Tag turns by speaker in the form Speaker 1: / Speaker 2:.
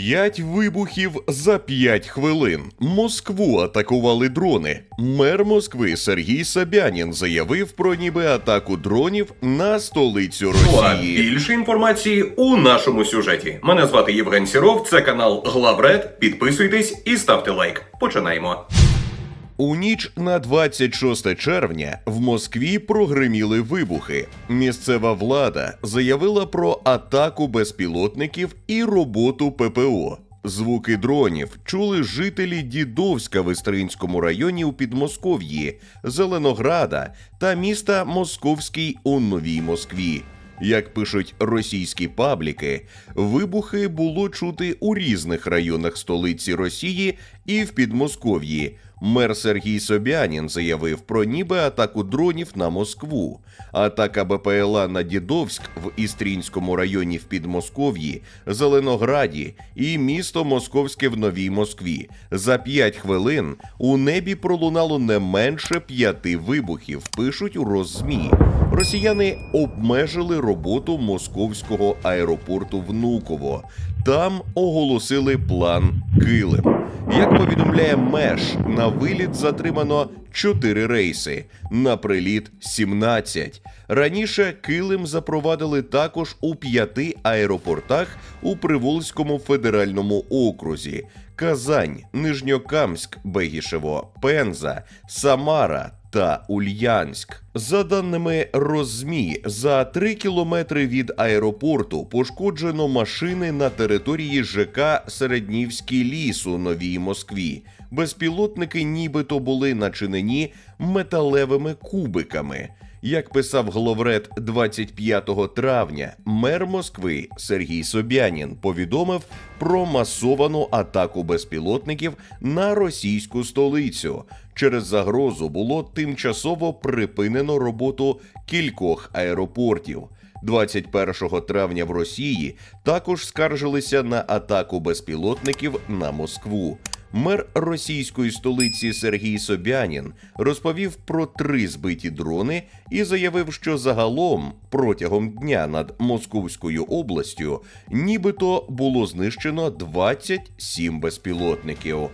Speaker 1: П'ять вибухів за п'ять хвилин. Москву атакували дрони. Мер Москви Сергій Сабянін заявив про ніби атаку дронів на столицю
Speaker 2: а
Speaker 1: Росії.
Speaker 2: більше інформації у нашому сюжеті. Мене звати Євген Сіров, це канал Главред. Підписуйтесь і ставте лайк. Починаємо.
Speaker 1: У ніч на 26 червня в Москві прогриміли вибухи. Місцева влада заявила про атаку безпілотників і роботу ППО. Звуки дронів чули жителі Дідовська в Істринському районі у Підмосков'ї, Зеленограда та міста Московський у Новій Москві. Як пишуть російські пабліки, вибухи було чути у різних районах столиці Росії і в Підмосков'ї. Мер Сергій Собянін заявив про ніби атаку дронів на Москву. Атака БПЛА на Дідовськ в Істрінському районі в Підмосков'ї, Зеленограді і місто Московське в Новій Москві. За п'ять хвилин у небі пролунало не менше п'яти вибухів. Пишуть у Роззмі. Росіяни обмежили роботу московського аеропорту Внуково. Там оголосили план Килим. Як повідомляє меж на виліт затримано 4 рейси, на приліт 17. Раніше Килим запровадили також у п'яти аеропортах у Приволзькому федеральному окрузі: Казань, Нижньокамськ, Бегішево, Пенза, Самара та Ульянськ. За даними Розмі, за 3 кілометри від аеропорту пошкоджено машини на території ЖК Середнівський ліс у Новій Москві. Безпілотники нібито були начинені металевими кубиками. Як писав главред 25 травня, мер Москви Сергій Собянін повідомив про масовану атаку безпілотників на російську столицю. Через загрозу було тимчасово припинено роботу кількох аеропортів. 21 травня в Росії також скаржилися на атаку безпілотників на Москву. Мер російської столиці Сергій Собянін розповів про три збиті дрони і заявив, що загалом протягом дня над Московською областю нібито було знищено 27 безпілотників.